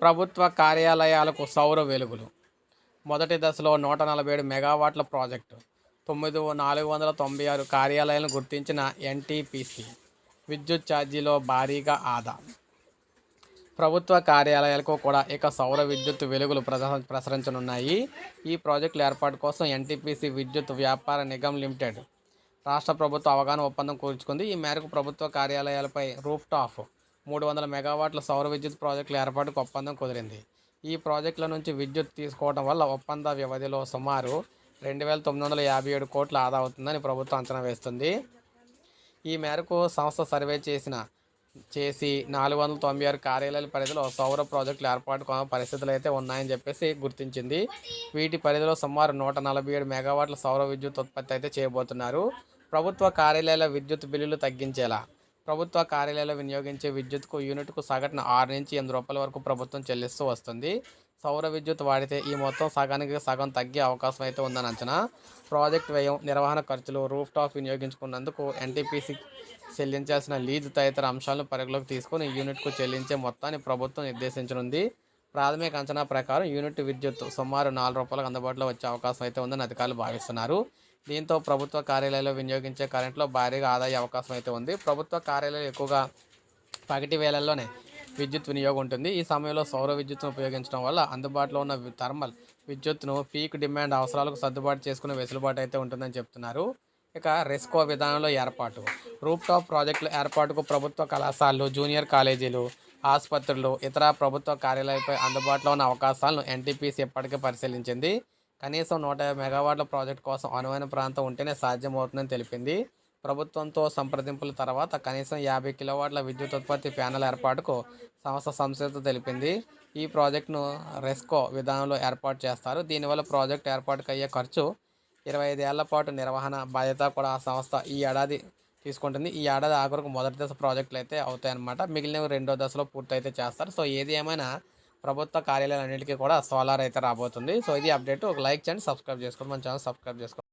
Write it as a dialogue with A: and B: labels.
A: ప్రభుత్వ కార్యాలయాలకు సౌర వెలుగులు. మొదటి దశలో నూట నలభై ఏడు మెగావాట్ల ప్రాజెక్టు. తొమ్మిది నాలుగు వందల తొంభై ఆరు కార్యాలయాలను గుర్తించిన ఎన్టీపీసీ. విద్యుత్ ఛార్జీలో భారీగా ఆదా. ప్రభుత్వ కార్యాలయాలకు కూడా ఇక సౌర విద్యుత్ వెలుగులు ప్రస- ప్రసరించనున్నాయి. ఈ ప్రాజెక్టుల ఏర్పాటు కోసం ఎన్టీపీసీ విద్యుత్ వ్యాపార నిగమ్ లిమిటెడ్ రాష్ట్ర ప్రభుత్వ అవగాహన ఒప్పందం కూర్చుకుంది ఈ మేరకు ప్రభుత్వ కార్యాలయాలపై రూఫ్ టాప్ మూడు వందల మెగావాట్ల సౌర విద్యుత్ ప్రాజెక్టుల ఏర్పాటుకు ఒప్పందం కుదిరింది. ఈ ప్రాజెక్టుల నుంచి విద్యుత్ తీసుకోవడం వల్ల ఒప్పంద వ్యవధిలో సుమారు రెండు వేల తొమ్మిది వందల యాభై ఏడు కోట్లు ఆదా అవుతుందని ప్రభుత్వం అంచనా వేస్తుంది. ఈ మేరకు సంస్థ సర్వే చేసిన చేసి నాలుగు వందల తొంభై ఆరు కార్యాలయాల పరిధిలో సౌర ప్రాజెక్టులు ఏర్పాటుకు పరిస్థితులు అయితే ఉన్నాయని చెప్పేసి గుర్తించింది. వీటి పరిధిలో సుమారు నూట నలభై ఏడు మెగావాట్ల సౌర విద్యుత్ ఉత్పత్తి అయితే చేయబోతున్నారు. ప్రభుత్వ కార్యాలయాల విద్యుత్ బిల్లులు తగ్గించేలా ప్రభుత్వ కార్యాలయాల్లో వినియోగించే విద్యుత్కు యూనిట్కు సగటున ఆరు నుంచి ఎనిమిది రూపాయల వరకు ప్రభుత్వం చెల్లిస్తూ వస్తుంది. సౌర విద్యుత్ వాడితే ఈ మొత్తం సగానికి సగం తగ్గే అవకాశం అయితే ఉందని అంచనా. ప్రాజెక్ట్ వ్యయం నిర్వహణ ఖర్చులు రూఫ్ టాప్ వినియోగించుకున్నందుకు ఎన్టీపీసీ చెల్లించాల్సిన లీజు తదితర అంశాలను పరిగణలోకి తీసుకుని యూనిట్కు చెల్లించే మొత్తాన్ని ప్రభుత్వం నిర్దేశించనుంది. ప్రాథమిక అంచనా ప్రకారం యూనిట్ విద్యుత్ సుమారు నాలుగు రూపాయలకు అందుబాటులో వచ్చే అవకాశం అయితే ఉందని అధికారులు భావిస్తున్నారు. దీంతో ప్రభుత్వ కార్యాలయాల్లో వినియోగించే కరెంట్లో భారీగా ఆదాయ అవకాశం అయితే ఉంది. ప్రభుత్వ కార్యాలయాలు ఎక్కువగా పగటి వేళల్లోనే విద్యుత్ వినియోగం ఉంటుంది. ఈ సమయంలో సౌర విద్యుత్తును ఉపయోగించడం వల్ల అందుబాటులో ఉన్న థర్మల్ విద్యుత్తును పీక్ డిమాండ్ అవసరాలకు సర్దుబాటు చేసుకునే వెసులుబాటు అయితే ఉంటుందని చెప్తున్నారు. ఇక రెస్కో విధానంలో ఏర్పాటు. రూప్టాప్ ప్రాజెక్టుల ఏర్పాటుకు ప్రభుత్వ కళాశాలలు జూనియర్ కాలేజీలు ఆసుపత్రులు ఇతర ప్రభుత్వ కార్యాలయాలపై అందుబాటులో ఉన్న అవకాశాలను ఎన్టీపీసీ ఇప్పటికే పరిశీలించింది. కనీసం నూట యాభై మెగావాట్ల ప్రాజెక్టు కోసం అనువైన ప్రాంతం ఉంటేనే సాధ్యమవుతుందని తెలిపింది. ప్రభుత్వంతో సంప్రదింపుల తర్వాత కనీసం యాభై కిలోవాట్ల విద్యుత్ ఉత్పత్తి ప్యానెల్ ఏర్పాటుకు సంస్థ సంస్థ తెలిపింది. ఈ ప్రాజెక్టును రెస్కో విధానంలో ఏర్పాటు చేస్తారు. దీనివల్ల ప్రాజెక్ట్ ఏర్పాటుకు అయ్యే ఖర్చు ఇరవై ఐదు ఏళ్ళ పాటు నిర్వహణ బాధ్యత కూడా ఆ సంస్థ ఈ ఏడాది తీసుకుంటుంది. ఈ ఏడాది ఆఖరుకు మొదటి దశ ప్రాజెక్టులు అయితే అవుతాయన్నమాట. మిగిలినవి రెండో దశలో పూర్తయితే చేస్తారు. సో ఏది ఏమైనా ప్రభుత్వ కార్యాలయాలన్నింటికీ కూడా సోలార్ అయితే రాబోతుంది. సో ఇది అప్డేట్. ఒక లైక్ చేయండి సబ్స్క్రైబ్ చేసుకోండి. మన ఛానల్ సబ్స్క్రైబ్ చేసుకోండి.